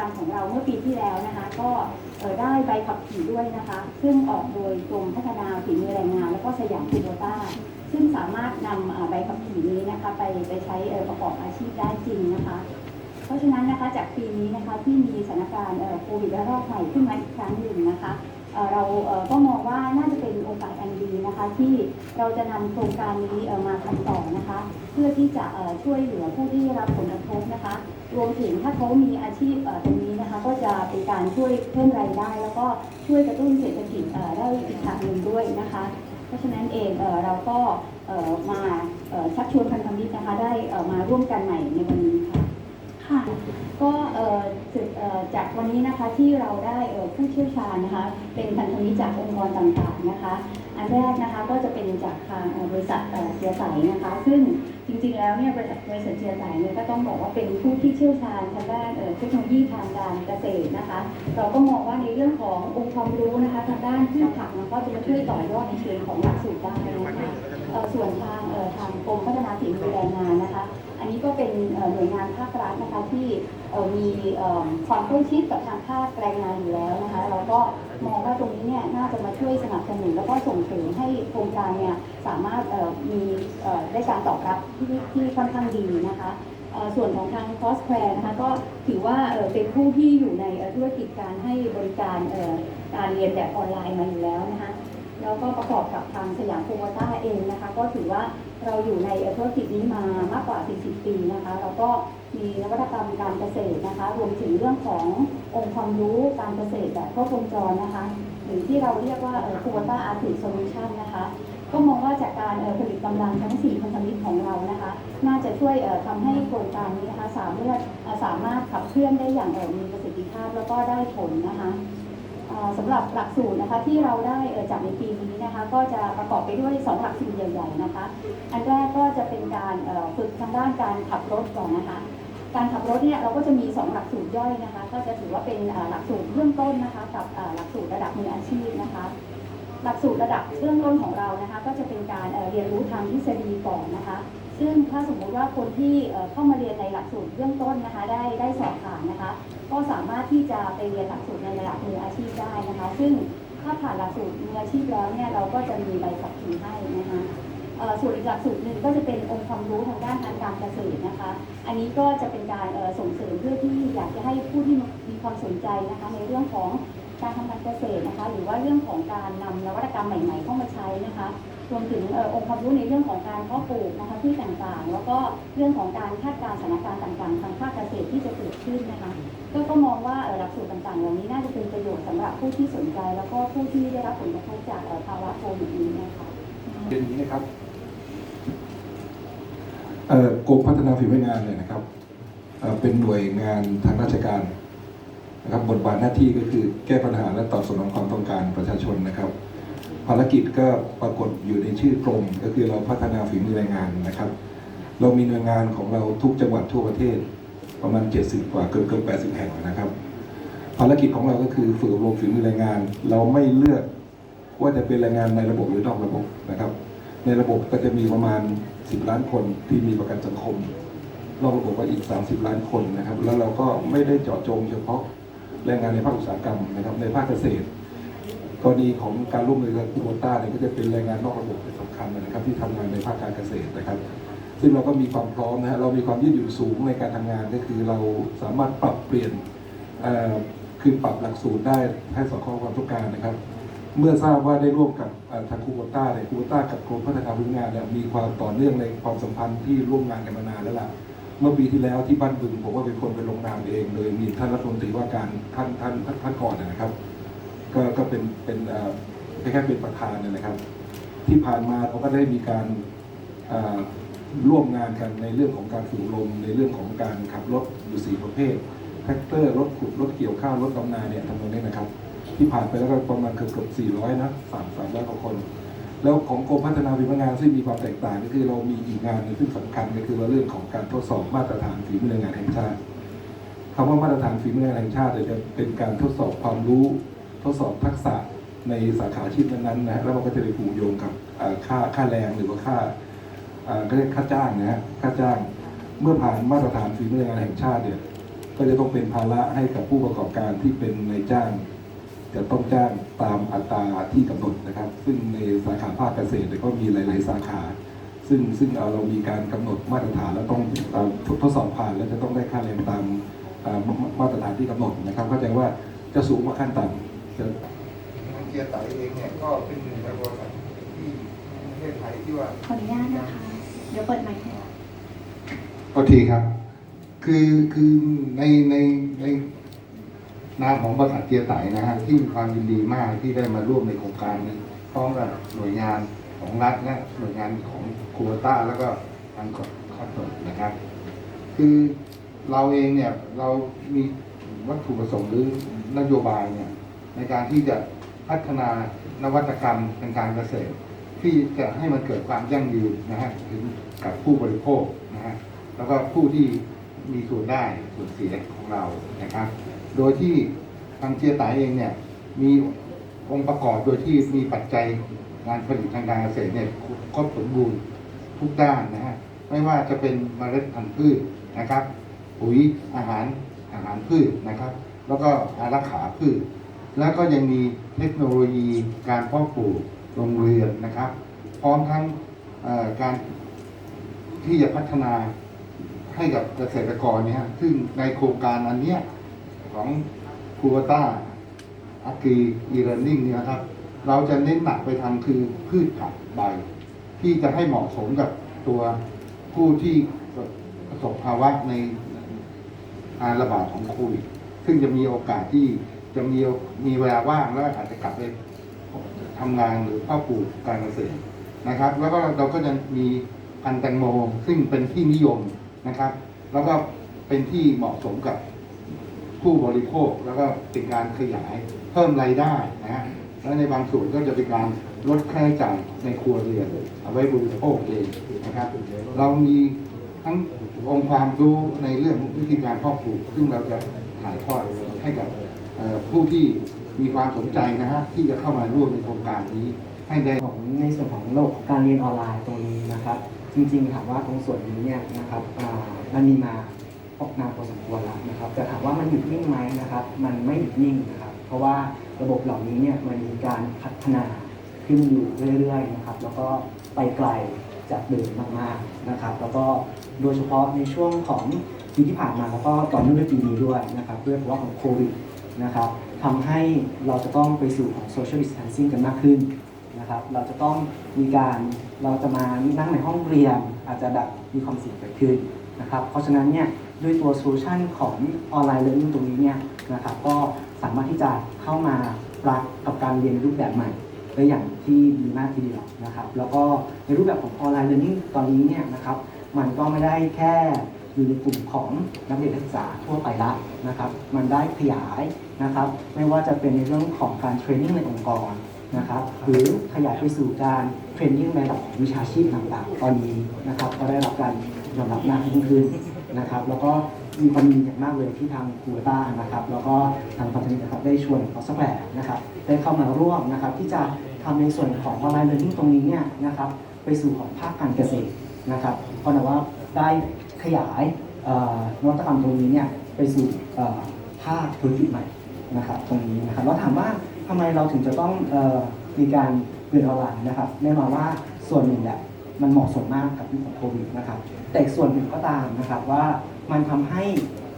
การของเราเมื่อปีที่แล้วนะคะ ก็ได้ใบขับขี่ด้วยนะคะ ซึ่งออกโดยกรมพัฒนาฝีมือแรงงาน แล้วก็สยามคูโบต้า ซึ่งสามารถนำใบขับขี่นี้นะคะ ไปไปใช้ประกอบอาชีพได้จริงนะคะ ราะฉะนั้นนะคะจากปีนี้นะคะที่มีสถานการณ์โควิดระลอกใหม่ขึ้นมาอีกครั้งหนึ่งนะคะเราก็มองว่าน่าจะเป็นโอกาสอันดีนะคะ ที่เราจะนำโครงการนี้มาทำต่อนะคะ เพื่อที่จะช่วยเหลือผู้ที่ได้รับผลกระทบนะคะ รวมถึงถ้าเขามีอาชีพตรงนี้นะคะ ก็จะเป็นการช่วยเพิ่มรายได้ แล้วก็ช่วยกระตุ้นเศรษฐกิจได้อีกทางหนึ่งด้วยนะคะ เพราะฉะนั้นเองเราก็มาเชักชวนพันธมิตรนะคะ ได้มาร่วมกันใหม่ในวันนี้ ค่ะก็จากวันนี้นะคะที่เราได้ผู้เชี่ยวชาญนะคะ เป็นพันธมิตรจากองค์กรต่างๆนะคะ อันแรกนะคะก็จะเป็นจากทางบริษัทเจียไสนะคะ ซึ่งจริงๆแล้วเนี่ยบริษัทบริษัทเจียไสเนี่ยก็ต้องบอกว่าเป็นผู้ที่เชี่ยวชาญทางด้านเทคโนโลยีทางการเกษตรนะคะ เราก็มองว่าในเรื่องขององค์ความรู้นะคะ ทางด้านพืชผักมันก็จะมาช่วยต่อยอดในเชิงของหลักสูตรได้นะคะ ส่วนทางทางกรมพัฒนาฝีมือแรงงานนะคะ อันนี้ก็เป็นหน่วยงานภาครัฐนะคะที่มีความใกล้ชิดกับทางภาคแรงงานอยู่แล้วนะคะ เราก็มองว่าตรงนี้เนี่ยน่าจะมาช่วยสนับสนุนแล้วก็ส่งเสริมให้โครงการเนี่ยสามารถมีได้การตอบรับที่ที่ค่อนข้างดีนะคะส่วนของทางคอสแควร์นะคะก็ถือว่าเป็นผู้ที่อยู่ในธุรกิจการให้บริการการเรียนแบบออนไลน์มาอยู่แล้วนะคะ แล้วก็ประกอบกับทางสยามโคโวต้าเองนะคะ ก็ถือว่าเราอยู่ในธุรกิจนี้มามากกว่า 40 ปีนะคะเราก็มีนวัตกรรมการเกษตรนะคะ รวมถึงเรื่องขององค์ความรู้การเกษตรแบบครบวงจรนะคะหรือที่เราเรียกว่าโคโวต้าอาร์ติโซลูชันนะคะก็มองว่าจากการผลิตกำลังทั้ง 4 พันธมิตรของเรานะคะ น่าจะช่วยเอ่อทำให้โครงการนี้นะคะสามารถสามารถขับเคลื่อนได้อย่างมีประสิทธิภาพแล้วก็ได้ผลนะคะ สำหรับหลักสูตรนะคะที่เราได้จัดในปีนี้นะคะก็จะประกอบไปด้วย 2 หลักสูตรใหญ่ ๆนะคะ อันแรกก็จะเป็นการฝึกทางด้านการขับรถก่อนนะคะ การขับรถเนี่ยเราก็จะมี 2 หลักสูตรย่อยนะคะ ก็จะถือว่าเป็นหลักสูตรเบื้องต้นนะคะกับหลักสูตรระดับมืออาชีพนะคะ หลักสูตรระดับเบื้องต้นของเรานะคะ ก็จะเป็นการเรียนรู้ทางทฤษฎีก่อนนะคะ ซึ่งถ้าสมมุติว่าคนที่เข้ามาเรียนในหลักสูตรเบื้องต้นนะคะได้ได้สอบผ่านนะคะ ก็สามารถที่จะไปเรียนหลักสูตรในระดับมืออาชีพได้นะคะ ซึ่งถ้าผ่านหลักสูตรมืออาชีพแล้วเนี่ยเราก็จะมีใบขับขี่ให้นะคะส่วนอีกหลักสูตรหนึ่งก็จะเป็นองค์ความรู้ทางด้านทางการเกษตรนะคะ อันนี้ก็จะเป็นการส่งเสริมเพื่อที่อยากจะให้ผู้ที่มีความสนใจนะคะในเรื่องของ การทำการเกษตรนะคะ หรือว่าเรื่องของการนำนวัตกรรมใหม่ๆเข้ามาใช้นะคะรวมถึงอองค์ความรู้ในเรื่องของการเพาะปลูกนะคะที่ต่างๆ แล้วก็เรื่องของการคาดการณ์สถานการณ์ต่างๆ ทางภาคเกษตรที่จะเกิดขึ้นนะคะก็ก็มองว่าหลักสูตรต่างๆเหล่านี้น่าจะเป็นประโยชน์สำหรับผู้ที่สนใจ แล้วก็ผู้ที่ได้รับผลกระทบจากภาวะโควิดนี้นะคะเป็นอย่างนี้นะครับกรมพัฒนาฝีมืองานเนี่ยนะครับเป็นหน่วยงานทางราชการ นะครับบทบาทหน้าที่ก็คือแก้ปัญหาและตอบสนองความต้องการประชาชนนะครับ ภารกิจก็ปรากฏอยู่ในชื่อกรมก็คือเราพัฒนาฝีมือแรงงานนะครับ เรามีหน่วยงานของเราทุกจังหวัดทั่วประเทศ ประมาณ 70 กว่าเกือบเกือบ80 แห่งนะครับ ภารกิจของเราก็คือฝึกอบรมฝีมือแรงงาน เราไม่เลือกว่าจะเป็นแรงงานในระบบหรือนอกระบบนะครับ ในระบบก็จะมีประมาณ 10 ล้านคนที่มีประกันสังคมนอกระบบก็อีก 30 ล้านคนนะครับ แล้วเราก็ไม่ได้เจาะจงเฉพาะ แรงงานในภาคอุตสาหกรรมนะครับในภาคเกษตรกรณีของการร่วมมือกับโคต้าเนี่ยก็จะเป็นแรงงานนอกระบบเป็นสำคัญนะครับที่ทำงานในภาคการเกษตรนะครับ ซึ่งเราก็มีความพร้อมนะฮะเรามีความยืดหยุ่นสูงในการทำงานก็คือเราสามารถปรับเปลี่ยนคือปรับหลักสูตรได้ให้สอดคล้องความต้องการนะครับ เมื่อทราบว่าได้ร่วมกับทางคูโบต้าเนี่ยคูโบต้ากับกรมพัฒนาพื้นงานเนี่ยมีความต่อเนื่องในความสัมพันธ์ที่ร่วมงานกันมานานแล้วล่ะ เมื่อปีที่แล้วที่บ้านบึงผมก็เป็นคนไปลงนามเองโดยมีท่านรัฐมนตรีว่าการท่านท่านท่านท่านก่อนนะครับ ก็ก็เป็นเป็นเอ่แค่เป็นประธานเนี่ยนะครับ ที่ผ่านมาเราก็ได้มีการร่วมงานกันในเรื่องของการฝึกอบรมในเรื่องของการขับรถอยู่สี่ประเภทแท็กเตอร์รถขุดรถเกี่ยวข้าวรถดำนาเนี่ยทำนองนี้นะครับ ที่ผ่านไปแล้วก็ประมาณเกือบเกือบ400นะสามสามร้อยกว่าคน แล้วของกรมพัฒนาฝีมืองานซึ่งมีความแตกต่างก็คือเรามีอีกงานหนึ่งซึ่งสำคัญก็คือว่าเรื่องของการทดสอบมาตรฐานฝีมือแรงงานแห่งชาติคำว่ามาตรฐานฝีมือแรงงานแห่งชาติเนี่ยจะเป็นการทดสอบความรู้ ทดสอบทักษะในสาขาอาชีพนั้นๆนะฮะแล้วมันก็จะไปผูกโยงกับค่าค่าแรงหรือว่าค่าก็เรียกค่าจ้างนะฮะค่าจ้างเมื่อผ่านมาตรฐานฝีมือแรงงานแห่งชาติเนี่ยก็จะต้องเป็นภาระให้กับผู้ประกอบการที่เป็นนายจ้าง จะต้องจ้างตามอัตราที่กำหนดนะครับ ซึ่งในสาขาภาคเกษตรเนี่ยก็มีหลาย ๆ สาขา ซึ่งซึ่งเอาเรามีการกำหนดมาตรฐานแล้วต้องเอ่อทดทดสอบผ่านแล้วจะต้องได้ค่าแรงตามเอ่อมามาตรฐานที่กำหนดนะครับ เข้าใจว่าจะสูงกว่าขั้นต่ำจะทางเกียร์ไตเองเนี่ยก็เป็นหนึ่งในบริษัทที่ประเทศไทยที่ว่าขออนุญาตนะคะเดี๋ยวเปิดไมค์ให้โอทีครับ คือคือในในใน นามของบริษัทเกียร์ไตนะฮะที่มีความยินดีมากที่ได้มาร่วมในโครงการนี้พร้อมกับหน่วยงานของรัฐและหน่วยงานของคูเวต้าแล้วก็ทางคอร์ตนะครับ คือเราเองเนี่ยเรามีวัตถุประสงค์หรือนโยบายเนี่ยในการที่จะพัฒนานวัตกรรมทางการเกษตร ที่จะให้มันเกิดความยั่งยืนนะฮะถึงกับผู้บริโภคนะฮะแล้วก็ผู้ที่มีส่วนได้ส่วนเสียของเรานะครับ โดยที่ทางเจียไตเองเนี่ยมีองค์ประกอบโดยที่มีปัจจัยงานผลิตทางการเกษตรเนี่ยครบสมบูรณ์ทุกด้านนะฮะไม่ว่าจะเป็นเมล็ดพันธุ์พืชนะครับปุ๋ยอาหารอาหารพืชนะครับ แล้วก็อารักขาพืช แล้วก็ยังมีเทคโนโลยีการเพาะปลูกโรงเรือนนะครับ พร้อมทั้งการที่จะพัฒนาให้กับเกษตรกรเนี่ยซึ่งในโครงการอันเนี้ย ของคูวต้าอากีอีเรนนิ่งเนี่ยครับ เราจะเน้นหนักไปทางคือพืชผักใบ ที่จะให้เหมาะสมกับตัวผู้ที่ประสบภาวะในการระบาดของโควิดซึ่งจะมีโอกาสที่จะมีมีเวลาว่างแล้วอาจจะกลับไปทำงานหรือเข้าปลูกการเกษตรนะครับ แล้วก็เราก็จะมีพันธุ์แตงโมซึ่งเป็นที่นิยมนะครับ แล้วก็เป็นที่เหมาะสมกับ ผู้บริโภคแล้วก็เป็นการขยายเพิ่มรายได้นะฮะและในบางส่วนก็จะเป็นการลดค่าใช้จ่ายในครัวเรือนเอาไว้บริโภคเองนะครับ เรามีทั้งองค์ความรู้ในเรื่องวิธีการเพาะปลูก ซึ่งเราจะถ่ายทอดให้กับผู้ที่มีความสนใจนะฮะที่จะเข้ามาร่วมในโครงการนี้ ให้ได้ของในส่วนของระบบการเรียนออนไลน์ตรงนี้นะครับ จริงๆถามว่าตรงส่วนนี้เนี่ยนะครับอ่ามันมีมา ออกนานพอสมควรแล้วนะครับแต่ถามว่ามันหยุดนิ่งไหมนะครับ มันไม่หยุดนิ่งนะครับ เพราะว่าระบบเหล่านี้เนี่ยมันมีการพัฒนาขึ้นอยู่เรื่อยๆนะครับ แล้วก็ไปไกลจากเดิมมากๆนะครับ แล้วก็โดยเฉพาะในช่วงของปีที่ผ่านมาแล้วก็ต่อเนื่องด้วยปีนี้ด้วยนะครับด้วยเพราะว่าของโควิดนะครับทำให้เราจะต้องไปสู่ของ social distancing กันมากขึ้นนะครับ เราจะต้องมีการเราจะมานั่งในห้องเรียนอาจจะแบบมีความเสี่ยงเกิดขึ้นนะครับ เพราะฉะนั้นเนี่ย ด้วยตัวโซลูชันของออนไลน์เรียนรู้ตรงนี้เนี่ยนะครับก็สามารถที่จะเข้ามารับกับการเรียนรูปแบบใหม่ได้อย่างที่ดีมากทีเดียวนะครับ แล้วก็ในรูปแบบของออนไลน์เรียนรู้ตอนนี้เนี่ยนะครับ มันก็ไม่ได้แค่อยู่ในกลุ่มของนักเรียนนักศึกษาทั่วไปละนะครับ มันได้ขยายนะครับ ไม่ว่าจะเป็นในเรื่องของการเทรนนิ่งในองค์กรนะครับหรือขยายไปสู่การเทรนนิ่งในระดับของวิชาชีพต่างๆ ตอนนี้นะครับ ก็ได้รับการยอมรับมากยิ่งขึ้น นะครับ แล้วก็มีความยินดีอย่างมากเลยที่ทางคูเวต้านะครับ แล้วก็ทางพันธมิตรนะครับได้ชวนออสแปร์นะครับได้เข้ามาร่วมนะครับ ที่จะทำในส่วนของออนไลน์เรียนรู้ตรงนี้เนี่ยนะครับ ไปสู่ของภาคการเกษตรนะครับเพราะว่าได้ขยายนวัตกรรมตรงนี้เนี่ยไปสู่ภาคธุรกิจใหม่นะครับ ตรงนี้นะครับแล้วถามว่าทำไมเราถึงจะต้องมีการเรียนออนไลน์นะครับแน่นอนว่าส่วนหนึ่งแหละ มันเหมาะสมมากกับยุคของโควิดนะครับ แต่ส่วนหนึ่งก็ตามนะครับว่ามันทำให้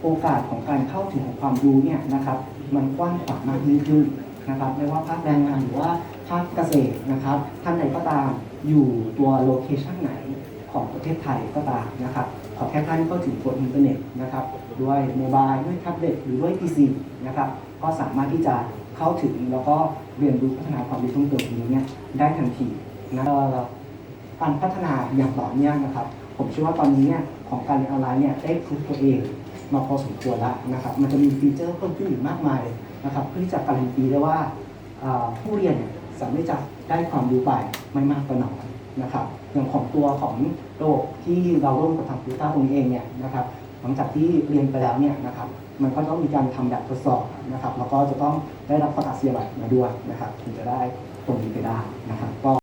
โอกาสของการเข้าถึงของความรู้เนี่ยนะครับ มันกว้างขวางมากยิ่งขึ้นนะครับไม่ว่าภาคแรงงานหรือว่าภาคเกษตรนะครับ ท่านใดก็ตามอยู่ตัวโลเคชันไหนของประเทศไทยก็ตามนะครับ ขอแค่ท่านเข้าถึงตัวอินเทอร์เน็ตนะครับด้วยโมบายด้วยแท็บเล็ตหรือด้วย PC นะครับก็สามารถที่จะเข้าถึงแล้วก็เรียนรู้พัฒนาความรู้เพิ่มเติมตรงนี้เนี่ยได้ทันทีนะ การพัฒนาอย่างต่อเนื่องนะครับ ผมเชื่อว่าตอนนี้เนี่ยของการเรียนออนไลน์เนี่ยได้พรูฟตัวเองมาพอสมควรแล้วนะครับ มันจะมีฟีเจอร์เพิ่มขึ้นอีกมากมายนะครับเพื่อที่จะการันตีได้ว่าผู้เรียนเนี่ยสามารถที่จะได้ความรู้ไปไม่มากก็น้อยนะครับอย่างของตัวของระบบที่เราร่วมกับทางคูต้าตรงนี้เองเนี่ยนะครับหลังจากที่เรียนไปแล้วเนี่ยนะครับมันก็ต้องมีการทำแบบทดสอบนะครับแล้วก็จะต้องได้รับประกาศนียบัตรมาด้วยนะครับถึงจะได้ตรงนี้ไปได้นะครับก็